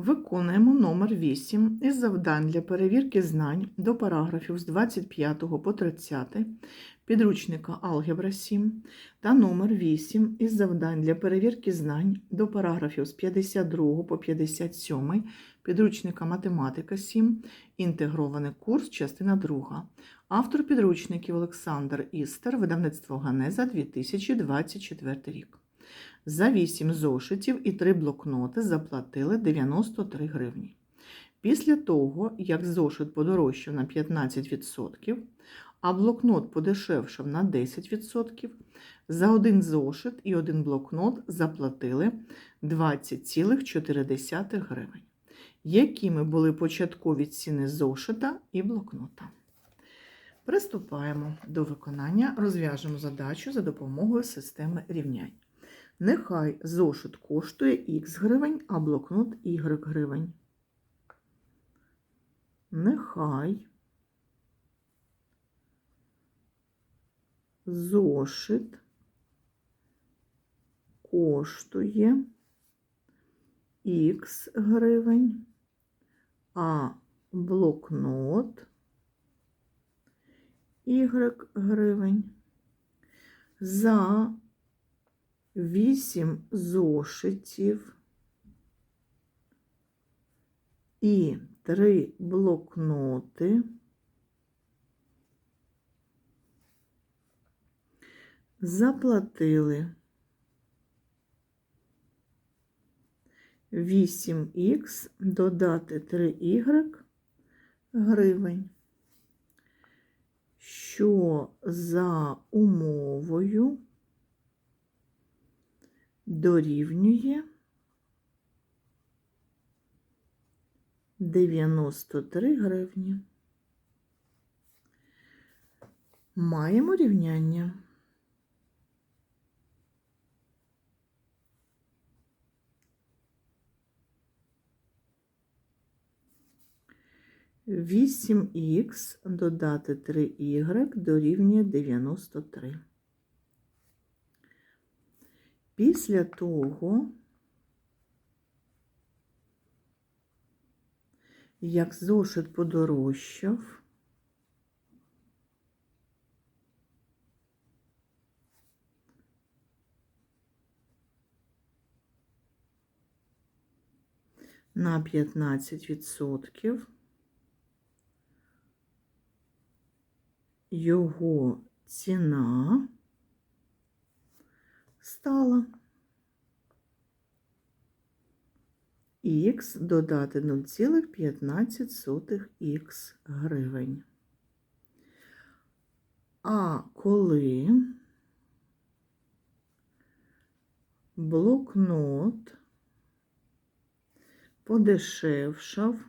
Виконуємо номер 8 із завдань для перевірки знань до параграфів з 25 по 30 підручника Алгебра 7 та номер 8 із завдань для перевірки знань до параграфів з 52 по 57 підручника Математика 7, інтегрований курс, частина 2. Автор підручників Олександр Істер, видавництво Ганеза 2024 рік. За 8 зошитів і 3 блокноти заплатили 93 гривні. Після того, як зошит подорожчав на 15%, а блокнот подешевшав на 10%, за один зошит і один блокнот заплатили 20,4 гривень. Якими були початкові ціни зошита і блокнота? Приступаємо до виконання, розв'яжемо задачу за допомогою системи рівнянь. Нехай зошит коштує х гривень, а блокнот y гривень. Нехай зошит коштує х гривень, а блокнот y гривень. За 8 зошитів і 3 блокноти. Заплатили 8х додати 3y гривень, що за умовою дорівнює 93 гривні. Маємо рівняння. Вісім х додати 3y дорівнює 93. Після того, як зошит подорожчав, на 15% його ціна стала х додати 0,15х гривень. А коли блокнот подешевшав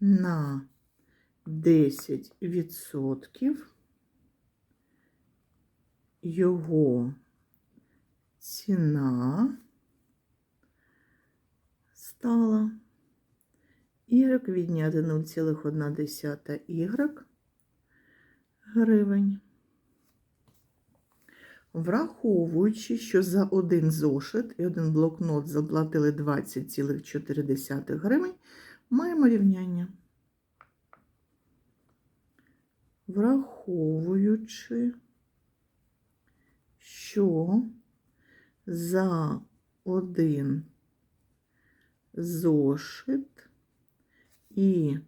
на 10% його ціна стала y відняти 0,1 y гривень. Враховуючи, що за один зошит і один блокнот заплатили 20,4 гривень, маємо рівняння. Враховуючи, що за один зошит і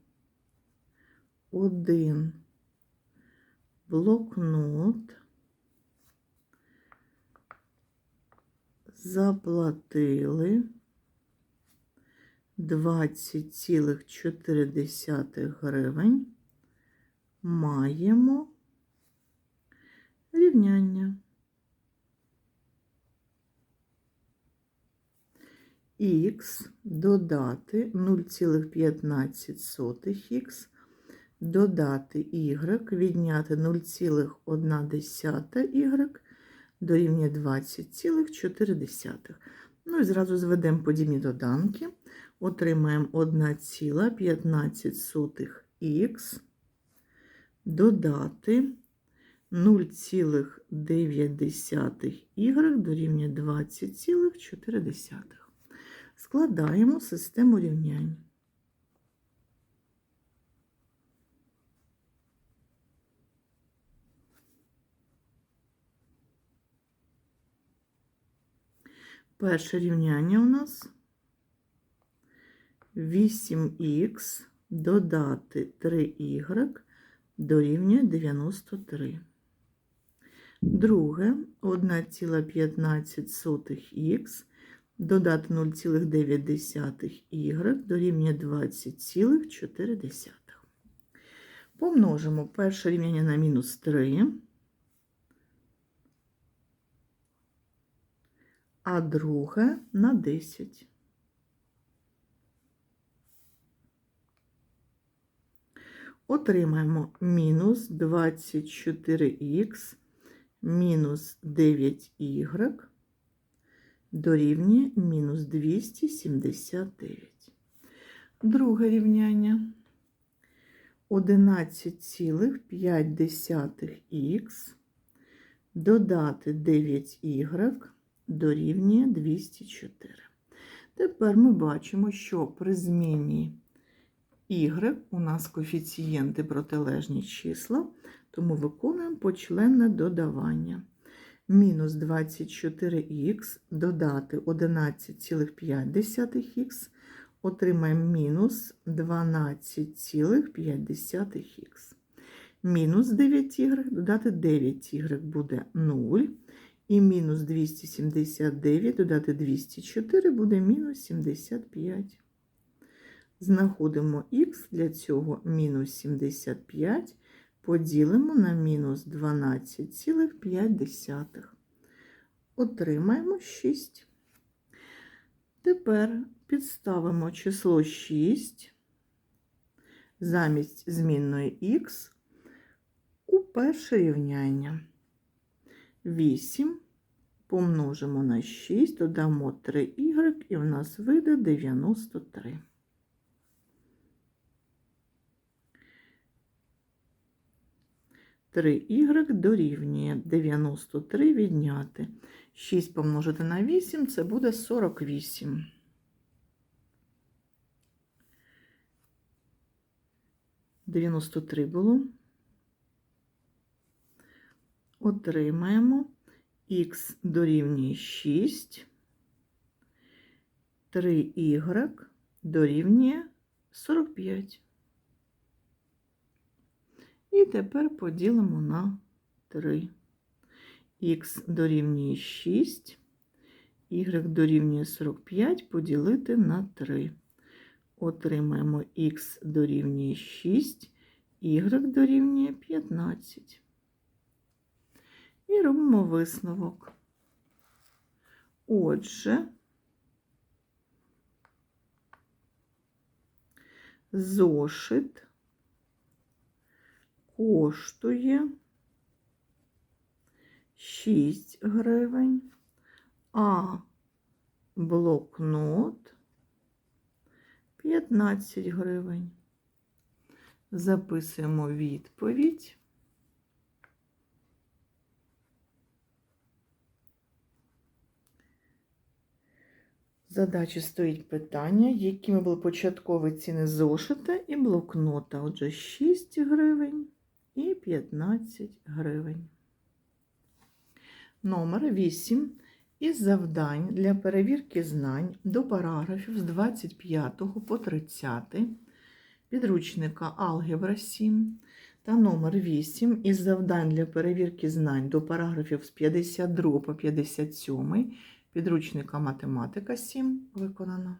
один блокнот заплатили 20,4 гривень, маємо рівняння. х додати 0,15х, додати y, відняти 0,1 y дорівнює 20,4. Ну і зразу зведемо подібні доданки. Отримаємо 1,15х додати 0,9 y дорівнює 20,4. Складаємо систему рівнянь. Перше рівняння у нас 8х додати 3y дорівнює 93. Друге 1,15х додати 0,9y дорівнює 20,4. Помножимо перше рівняння на мінус 3, а друге на 10. Отримаємо мінус 24х мінус 9y дорівнює мінус 279. Друге рівняння 11,5х додати 9y дорівнює 204. Тепер ми бачимо, що при зміні y у нас коефіцієнти протилежні числа, тому виконуємо почленне додавання. Мінус 24х додати 11,5х, отримаємо мінус 12,5х. Мінус 9y додати 9y буде 0. І мінус 279 додати 204 буде мінус 75. Знаходимо х, для цього мінус 75 поділимо на мінус 12,5. Отримаємо 6. Тепер підставимо число 6 замість змінної х у перше рівняння. 8 помножимо на 6, додамо 3y, і в нас вийде 93. Три y дорівнює 93 відняти. 6 помножити на 8 це буде 48. Дев'яносто три було. Отримаємо х дорівнює 6, 3y дорівнює 45. І тепер поділимо на 3. Х дорівнює 6, y дорівнює 45 поділити на 3. Отримаємо х дорівнює 6, y дорівнює 15. І робимо висновок. Отже, зошит коштує 6 гривень, а блокнот 15 гривень. Записуємо відповідь. Задачі стоїть питання, якими були початкові ціни зошита і блокнота. Отже, 6 гривень і 15 гривень. Номер 8 із завдань для перевірки знань до параграфів з 25 по 30 підручника Алгебра 7 та номер 8 із завдань для перевірки знань до параграфів з 52 по 57 підручника Математика 7 виконано.